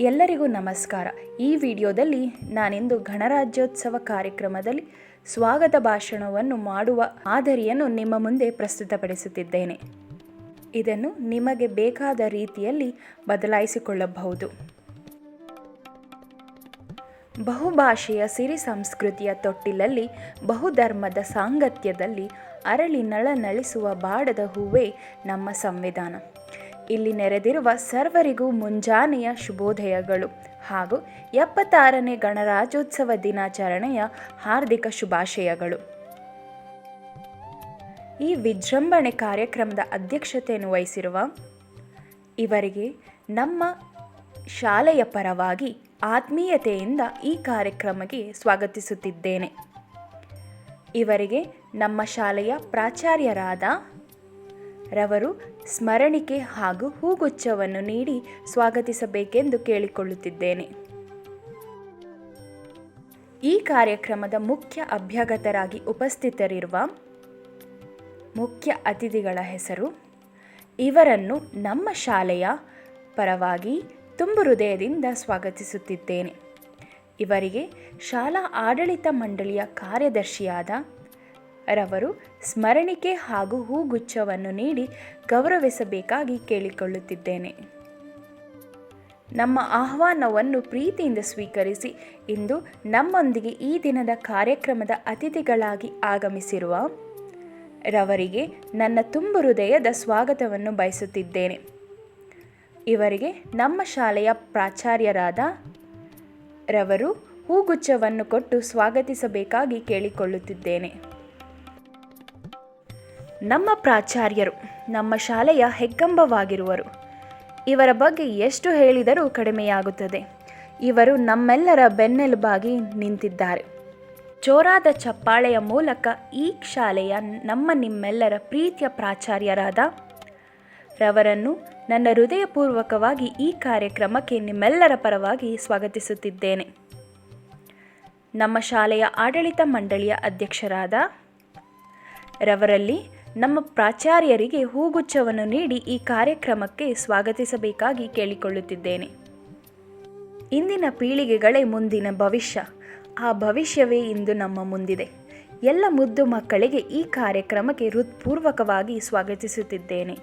ಎಲ್ಲರಿಗೂ ನಮಸ್ಕಾರ. ಈ ವಿಡಿಯೋದಲ್ಲಿ ನಾನಿಂದು ಗಣರಾಜ್ಯೋತ್ಸವ ಕಾರ್ಯಕ್ರಮದಲ್ಲಿ ಸ್ವಾಗತ ಭಾಷಣವನ್ನು ಮಾಡುವ ಮಾದರಿಯನ್ನು ನಿಮ್ಮ ಮುಂದೆ ಪ್ರಸ್ತುತಪಡಿಸುತ್ತಿದ್ದೇನೆ. ಇದನ್ನು ನಿಮಗೆ ಬೇಕಾದ ರೀತಿಯಲ್ಲಿ ಬದಲಾಯಿಸಿಕೊಳ್ಳಬಹುದು. ಬಹುಭಾಷೆಯ ಸಿರಿ ಸಂಸ್ಕೃತಿಯ ತೊಟ್ಟಿಲಲ್ಲಿ, ಬಹುಧರ್ಮದ ಸಾಂಗತ್ಯದಲ್ಲಿ ಅರಳಿ ನಳನಳಿಸುವ ಬಾಡದ ಹೂವೇ ನಮ್ಮ ಸಂವಿಧಾನ. ಇಲ್ಲಿ ನೆರೆದಿರುವ ಸರ್ವರಿಗೂ ಮುಂಜಾನೆಯ ಶುಭೋದಯಗಳು ಹಾಗೂ ಎಪ್ಪತ್ತಾರನೇ ಗಣರಾಜ್ಯೋತ್ಸವ ದಿನಾಚರಣೆಯ ಹಾರ್ದಿಕ ಶುಭಾಶಯಗಳು. ಈ ವಿಜೃಂಭಣೆ ಕಾರ್ಯಕ್ರಮದ ಅಧ್ಯಕ್ಷತೆಯನ್ನು ವಹಿಸಿರುವ ಇವರಿಗೆ ನಮ್ಮ ಶಾಲೆಯ ಪರವಾಗಿ ಆತ್ಮೀಯತೆಯಿಂದ ಈ ಕಾರ್ಯಕ್ರಮಕ್ಕೆ ಸ್ವಾಗತಿಸುತ್ತಿದ್ದೇನೆ. ಇವರಿಗೆ ನಮ್ಮ ಶಾಲೆಯ ಪ್ರಾಚಾರ್ಯರಾದ ರವರು ಸ್ಮರಣಿಕೆ ಹಾಗೂ ಹೂಗುಚ್ಛವನ್ನು ನೀಡಿ ಸ್ವಾಗತಿಸಬೇಕೆಂದು ಕೇಳಿಕೊಳ್ಳುತ್ತಿದ್ದೇನೆ. ಈ ಕಾರ್ಯಕ್ರಮದ ಮುಖ್ಯ ಅಭ್ಯಾಗತರಾಗಿ ಉಪಸ್ಥಿತರಿರುವ ಮುಖ್ಯ ಅತಿಥಿಗಳ ಹೆಸರು, ಇವರನ್ನು ನಮ್ಮ ಶಾಲೆಯ ಪರವಾಗಿ ತುಂಬು ಹೃದಯದಿಂದ ಸ್ವಾಗತಿಸುತ್ತಿದ್ದೇನೆ. ಇವರಿಗೆ ಶಾಲಾ ಆಡಳಿತ ಮಂಡಳಿಯ ಕಾರ್ಯದರ್ಶಿಯಾದ ರವರು ಸ್ಮರಣಿಕೆ ಹಾಗೂ ಹೂಗುಚ್ಛವನ್ನು ನೀಡಿ ಗೌರವಿಸಬೇಕಾಗಿ ಕೇಳಿಕೊಳ್ಳುತ್ತಿದ್ದೇನೆ. ನಮ್ಮ ಆಹ್ವಾನವನ್ನು ಪ್ರೀತಿಯಿಂದ ಸ್ವೀಕರಿಸಿ ಇಂದು ನಮ್ಮೊಂದಿಗೆ ಈ ದಿನದ ಕಾರ್ಯಕ್ರಮದ ಅತಿಥಿಗಳಾಗಿ ಆಗಮಿಸಿರುವ ರವರಿಗೆ ನನ್ನ ತುಂಬು ಹೃದಯದ ಸ್ವಾಗತವನ್ನು ಬಯಸುತ್ತಿದ್ದೇನೆ. ಇವರಿಗೆ ನಮ್ಮ ಶಾಲೆಯ ಪ್ರಾಚಾರ್ಯರಾದ ರವರು ಹೂಗುಚ್ಛವನ್ನು ಕೊಟ್ಟು ಸ್ವಾಗತಿಸಬೇಕಾಗಿ ಕೇಳಿಕೊಳ್ಳುತ್ತಿದ್ದೇನೆ. ನಮ್ಮ ಪ್ರಾಚಾರ್ಯರು, ನಮ್ಮ ಶಾಲೆಯ ಹೆಗ್ಗಂಬವಾಗಿರುವರು. ಇವರ ಬಗ್ಗೆ ಎಷ್ಟು ಹೇಳಿದರೂ ಕಡಿಮೆಯಾಗುತ್ತದೆ. ಇವರು ನಮ್ಮೆಲ್ಲರ ಬೆನ್ನೆಲುಬಾಗಿ ನಿಂತಿದ್ದಾರೆ. ಜೋರಾದ ಚಪ್ಪಾಳೆಯ ಮೂಲಕ ಈ ಶಾಲೆಯ ನಮ್ಮ ನಿಮ್ಮೆಲ್ಲರ ಪ್ರೀತಿಯ ಪ್ರಾಚಾರ್ಯರಾದ ರವರನ್ನು ನನ್ನ ಹೃದಯಪೂರ್ವಕವಾಗಿ ಈ ಕಾರ್ಯಕ್ರಮಕ್ಕೆ ನಿಮ್ಮೆಲ್ಲರ ಪರವಾಗಿ ಸ್ವಾಗತಿಸುತ್ತಿದ್ದೇನೆ. ನಮ್ಮ ಶಾಲೆಯ ಆಡಳಿತ ಮಂಡಳಿಯ ಅಧ್ಯಕ್ಷರಾದ ರವರಲ್ಲಿ ನಮ್ಮ ಪ್ರಾಚಾರ್ಯರಿಗೆ ಹೂಗುಚ್ಛವನ್ನು ನೀಡಿ ಈ ಕಾರ್ಯಕ್ರಮಕ್ಕೆ ಸ್ವಾಗತಿಸಬೇಕಾಗಿ ಕೇಳಿಕೊಳ್ಳುತ್ತಿದ್ದೇನೆ. ಇಂದಿನ ಪೀಳಿಗೆಗಳೇ ಮುಂದಿನ ಭವಿಷ್ಯ. ಆ ಭವಿಷ್ಯವೇ ಇಂದು ನಮ್ಮ ಮುಂದಿದೆ. ಎಲ್ಲ ಮುದ್ದು ಮಕ್ಕಳಿಗೆ ಈ ಕಾರ್ಯಕ್ರಮಕ್ಕೆ ಹೃತ್ಪೂರ್ವಕವಾಗಿ ಸ್ವಾಗತಿಸುತ್ತಿದ್ದೇನೆ.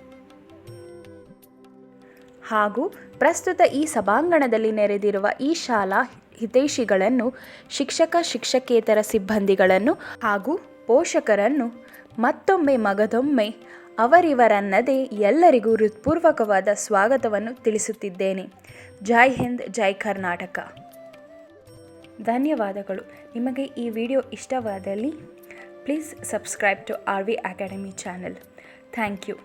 ಹಾಗೂ ಪ್ರಸ್ತುತ ಈ ಸಭಾಂಗಣದಲ್ಲಿ ನೆರೆದಿರುವ ಈ ಶಾಲಾ ಹಿತೈಷಿಗಳನ್ನು, ಶಿಕ್ಷಕ, ಶಿಕ್ಷಕೇತರ ಸಿಬ್ಬಂದಿಗಳನ್ನು ಹಾಗೂ ಪೋಷಕರನ್ನು ಮತ್ತೊಮ್ಮೆ ಮಗದೊಮ್ಮೆ ಅವರಿವರನ್ನದೇ ಎಲ್ಲರಿಗೂ ಹೃತ್ಪೂರ್ವಕವಾದ ಸ್ವಾಗತವನ್ನು ತಿಳಿಸುತ್ತಿದ್ದೇನೆ. ಜೈ ಹಿಂದ್, ಜೈ ಕರ್ನಾಟಕ. ಧನ್ಯವಾದಗಳು. ನಿಮಗೆ ಈ ವಿಡಿಯೋ ಇಷ್ಟವಾದಲ್ಲಿ please subscribe to R V academy channel. Thank you.